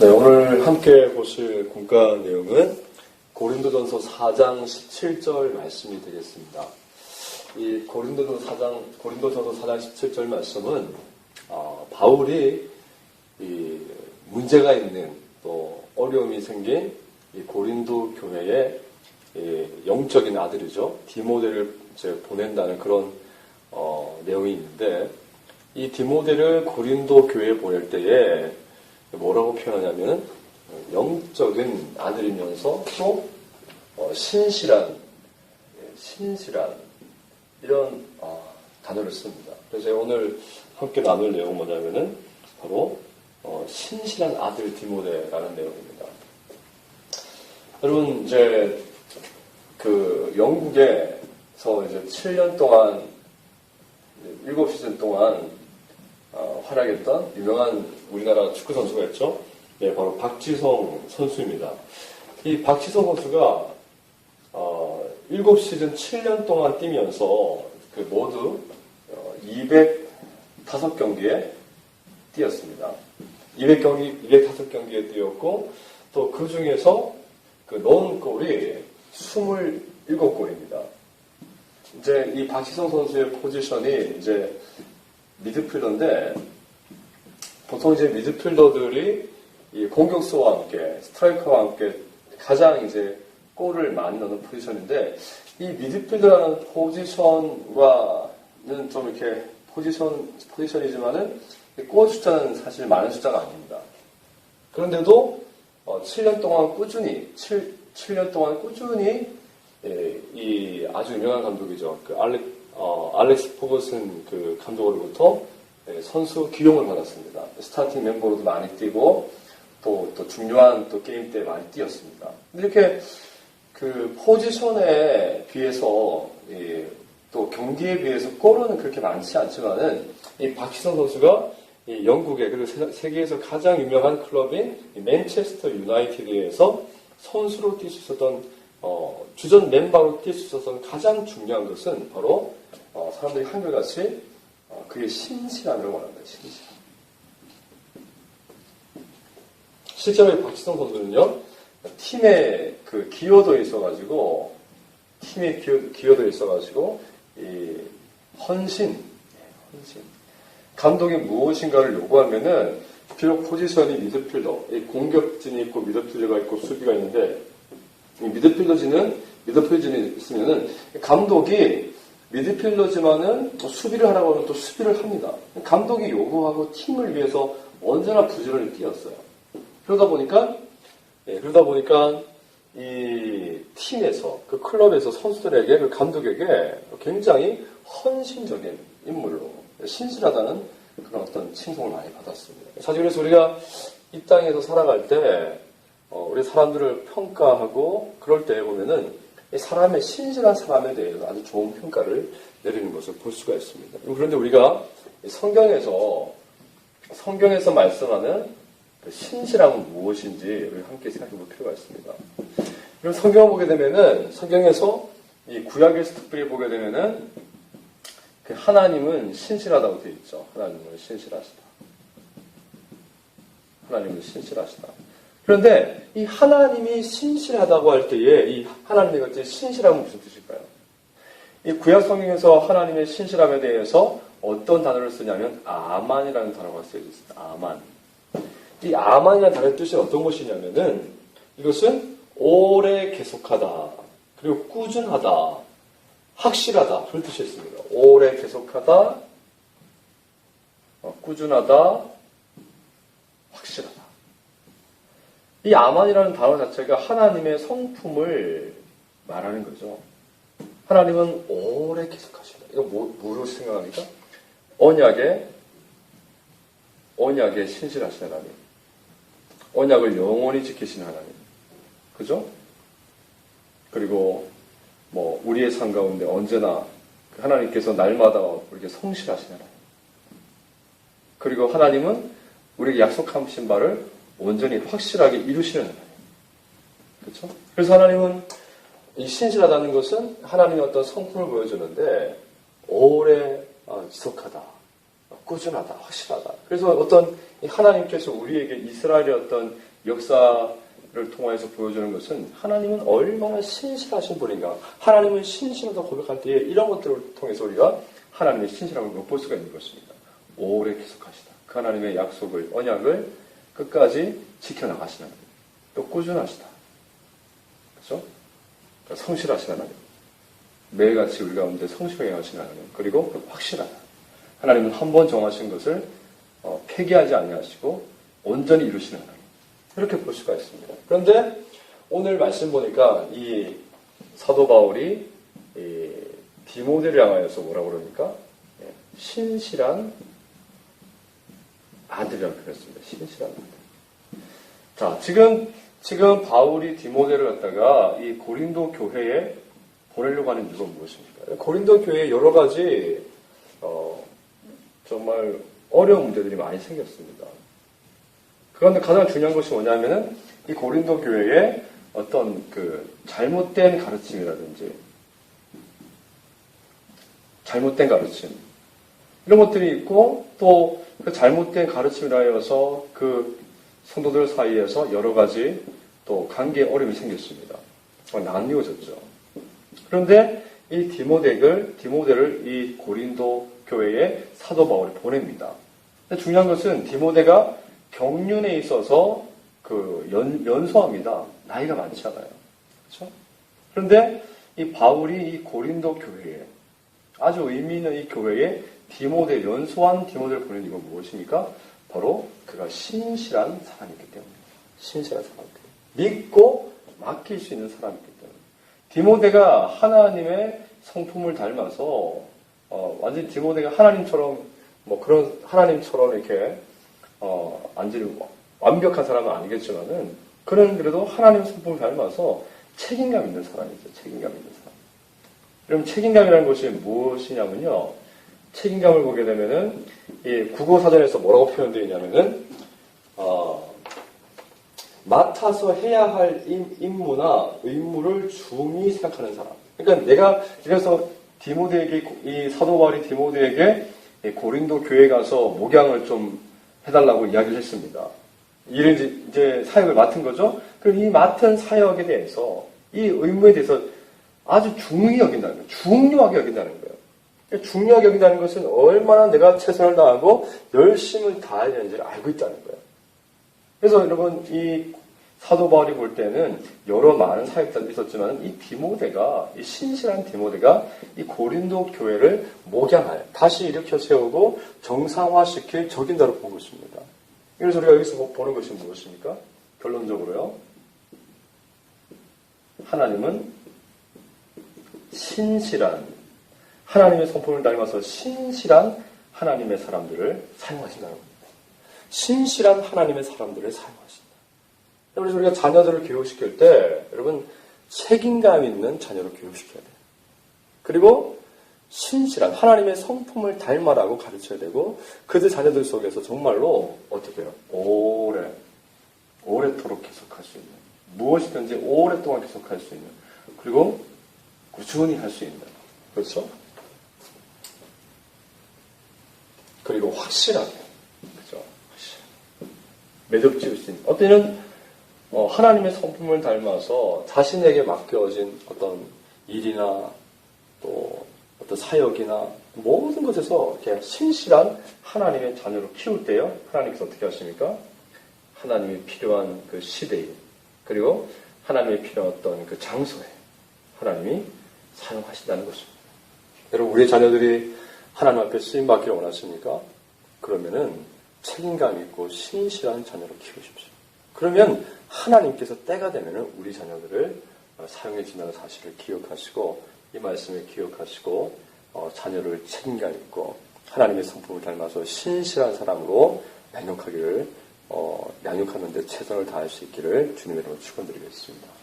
네, 오늘 함께 보실 공과 내용은 고린도전서 4장 17절 말씀이 되겠습니다. 이 고린도전서 4장 고린도전서 4장 17절 말씀은 어, 바울이 이 문제가 있는 또 어려움이 생긴 이 고린도 교회의 이 영적인 아들이죠 디모데를 이제 보낸다는 그런 어, 내용이 있는데 이 디모데를 고린도 교회에 보낼 때에 뭐라고 표현하냐면 영적인 아들이면서 또 어, 신실한 예, 신실한 이런 어, 단어를 씁니다. 그래서 오늘 함께 나눌 내용은 뭐냐면은 바로 어, 신실한 아들 디모데라는 내용입니다. 여러분 이제 그 영국에서 이제 7년 동안 7시즌 동안 어, 활약했던 유명한 우리나라 축구 선수가 있죠. 네, 바로 박지성 선수입니다. 이 박지성 선수가 어, 7시즌 7년 동안 뛰면서 그 모두 어, 205경기에 뛰었습니다. 200경기, 205경기에 뛰었고 또 그 중에서 그 넣은 골이 27골입니다. 이제 이 박지성 선수의 포지션이 이제 미드필더인데 보통 이제 미드필더들이 이 공격수와 함께 스트라이커와 함께 가장 이제 골을 많이 넣는 포지션인데 이 미드필더라는 포지션과는 좀 이렇게 포지션 포지션이지만은 골 숫자는 사실 많은 숫자가 아닙니다. 그런데도 어, 7년 동안 꾸준히 7, 7년 동안 꾸준히 예, 이 아주 유명한 감독이죠. 그 알렉 어, 알렉스 포거슨 그 감독으로부터 예, 선수 기용을 받았습니다. 스타팅 멤버로도 많이 뛰고 또, 또 중요한 또 게임 때 많이 뛰었습니다. 이렇게 그 포지션에 비해서 예, 또 경기에 비해서 골은 그렇게 많지 않지만은 이 박희성 선수가 이 영국의 그리고 세- 세계에서 가장 유명한 클럽인 이 맨체스터 유나이티드에서 선수로 뛸 수 있었던 어, 주전 멤버로 뛸 수 있었던 가장 중요한 것은 바로 어, 사람들이 한결같이 어, 그의 신실함을 원합니다. 신실함. 실제로 이 박지성 선수는요 팀에 그 기여도에 있어가지고 팀에 기여, 기여 도에 있어가지고 이 헌신, 예, 헌신. 감독이 무엇인가를 요구하면은 비록 포지션이 미드필더, 이 공격진이 있고 미드필더가 있고 수비가 있는데 이 미드필더진은 미드필더진이 있으면은 감독이 미드필더지만은 또 수비를 하라고 하면 또 수비를 합니다. 감독이 요구하고 팀을 위해서 언제나 부지런히 뛰었어요. 그러다 보니까 예, 그러다 보니까 이 팀에서 그 클럽에서 선수들에게 그 감독에게 굉장히 헌신적인 인물로 신실하다는 그런 어떤 칭송을 많이 받았습니다. 사실 그래서 우리가 이 땅에서 살아갈 때 어, 우리 사람들을 평가하고 그럴 때 보면은 이 사람의 신실한 사람에 대해서 아주 좋은 평가를 내리는 것을 볼 수가 있습니다. 그런데 우리가 이 성경에서 성경에서 말씀하는 그 신실함은 무엇인지 우리 함께 생각해 볼 필요가 있습니다. 그럼 성경을 보게 되면은 성경에서 이 구약에서 특별히 보게 되면은 그 하나님은 신실하다고 되어 있죠. 하나님은 신실하시다. 하나님은 신실하시다. 그런데 이 하나님이 신실하다고 할 때에 이 하나님의 것이 신실함은 무슨 뜻일까요? 이 구약 성경에서 하나님의 신실함에 대해서 어떤 단어를 쓰냐면 아만이라는 단어가 쓰여져 있습니다. 아만. 이 아만이라는 단어의 뜻이 어떤 것이냐면은 이것은 오래 계속하다 그리고 꾸준하다 확실하다 그런 뜻이 있습니다. 오래 계속하다 어, 꾸준하다 이 아만이라는 단어 자체가 하나님의 성품을 말하는 거죠. 하나님은 오래 계속하신다. 이거 뭐, 뭐로 생각합니까? 언약에 언약에 신실하신 하나님. 언약을 영원히 지키신 하나님. 그죠? 그리고 뭐 우리의 삶 가운데 언제나 그 하나님께서 날마다 우리에게 성실하신 하나님. 그리고 하나님은 우리에게 약속하신 바를 온전히 확실하게 이루시는 하나님. 그렇죠? 그래서 하나님은 이 신실하다는 것은 하나님의 어떤 성품을 보여주는데 오래 어, 지속하다, 꾸준하다, 확실하다. 그래서 어떤 이 하나님께서 우리에게 이스라엘의 어떤 역사를 통해서 보여주는 것은 하나님은 얼마나 신실하신 분인가. 하나님은 신실하다 고백할 때에 이런 것들을 통해서 우리가 하나님의 신실함을 엿볼 수가 있는 것입니다. 오래 계속하시다. 그 하나님의 약속을, 언약을 끝까지 지켜나가시는. 또 꾸준하시다. 그렇죠? 그러니까 성실하신 하나님. 매일같이 우리 가운데 성실하게 하시는 하나님. 그리고 확실하다. 하나님은 한 번 정하신 것을 어, 폐기하지 아니하시고 온전히 이루시는 하나님. 이렇게 볼 수가 있습니다. 그런데 오늘 말씀 보니까 이 사도 바울이 이 디모데를 향하여서 뭐라고 그러니까 예, 신실한 아들이라고 표현했습니다. 아들. 자, 지금 지금 바울이 디모데를 갖다가 이 고린도 교회에 보내려고 하는 이유가 무엇입니까? 고린도 교회에 여러 가지 어, 정말 어려운 문제들이 많이 생겼습니다. 그런데 가장 중요한 것이 뭐냐면은 이 고린도 교회에 어떤 그 잘못된 가르침이라든지 잘못된 가르침 이런 것들이 있고 또 그 잘못된 가르침이라 하여서 그 성도들 사이에서 여러 가지 또 관계 어려움이 생겼습니다. 어, 나뉘어졌죠. 그런데 이 디모데를 디모데를 이 고린도 교회에 사도 바울이 보냅니다. 중요한 것은 디모데가 경륜에 있어서 그 연, 연소합니다. 나이가 많잖아요. 그렇죠? 그런데 이 바울이 이 고린도 교회에 아주 의미 있는 이 교회에 디모데 연소한 디모데를 보낸 이유가 무엇입니까? 바로 그가 신실한 사람이기 때문입니다. 신실한 때문에 믿고 맡길 수 있는 사람이기 때문에 디모데가 하나님의 성품을 닮아서 어, 완전 디모데가 하나님처럼 뭐 그런 하나님처럼 이렇게 어, 완전히 완벽한 사람은 아니겠지만은 그는 그래도 하나님 성품을 닮아서 책임감 있는 사람이죠. 책임감 있는 사람. 그럼 책임감이라는 것이 무엇이냐면요. 책임감을 보게 되면은 이 국어 사전에서 뭐라고 표현되어 있냐면은 어, 맡아서 해야 할 임- 임무나 의무를 중히 생각하는 사람. 그러니까 내가 그래서 디모데에게 이 사도 바울이 디모데에게 이 고린도 교회 가서 목양을 좀 해달라고 이야기를 했습니다. 이를 이제 사역을 맡은 거죠. 그럼 이 맡은 사역에 대해서 이 의무에 대해서 아주 중히 여긴다는 거예요. 중요하게 여긴다는 거예요. 중요하게 여긴다는 것은 얼마나 내가 최선을 다하고 열심을 다해야 되는지를 알고 있다는 거예요. 그래서 여러분 이 사도 바울이 볼 때는 여러 많은 사역자들이 있었지만 이 디모데가 이 신실한 디모데가 이 고린도 교회를 목양할 다시 일으켜 세우고 정상화시킬 적임자로 보고 있습니다. 그래서 우리가 여기서 보는 것이 무엇입니까? 결론적으로요. 하나님은 신실한 하나님의 성품을 닮아서 신실한 하나님의 사람들을 사용하신다는 겁니다. 신실한 하나님의 사람들을 사용하신다. 그래서 우리가 자녀들을 교육시킬 때 여러분 책임감 있는 자녀를 교육시켜야 돼요. 그리고 신실한 하나님의 성품을 닮아라고 가르쳐야 되고 그들 자녀들 속에서 정말로 어떻게 해요? 오래 오래도록 계속할 수 있는 무엇이든지 오랫동안 계속할 수 있는 그리고 꾸준히 할 수 있는 그렇죠? 그리고 확실하게 그렇죠? 확실하게 매듭 지을 수 있는 어떤 이는 어, 하나님의 성품을 닮아서 자신에게 맡겨진 어떤 일이나 또 어떤 사역이나 모든 것에서 이렇게 신실한 하나님의 자녀로 키울 때요. 하나님께서 어떻게 하십니까? 하나님이 필요한 그 시대에 그리고 하나님이 필요한 어떤 그 장소에 하나님이 사용하신다는 것입니다. 여러분 우리 자녀들이 하나님 앞에 쓰임 받기를 원하십니까? 그러면은 책임감 있고 신실한 자녀로 키우십시오. 그러면 하나님께서 때가 되면은 우리 자녀들을 어, 사용해 준다는 사실을 기억하시고 이 말씀을 기억하시고 어, 자녀를 책임감 있고 하나님의 성품을 닮아서 신실한 사람으로 양육하기를 어, 양육하는데 최선을 다할 수 있기를 주님의 이름으로 축원드리겠습니다.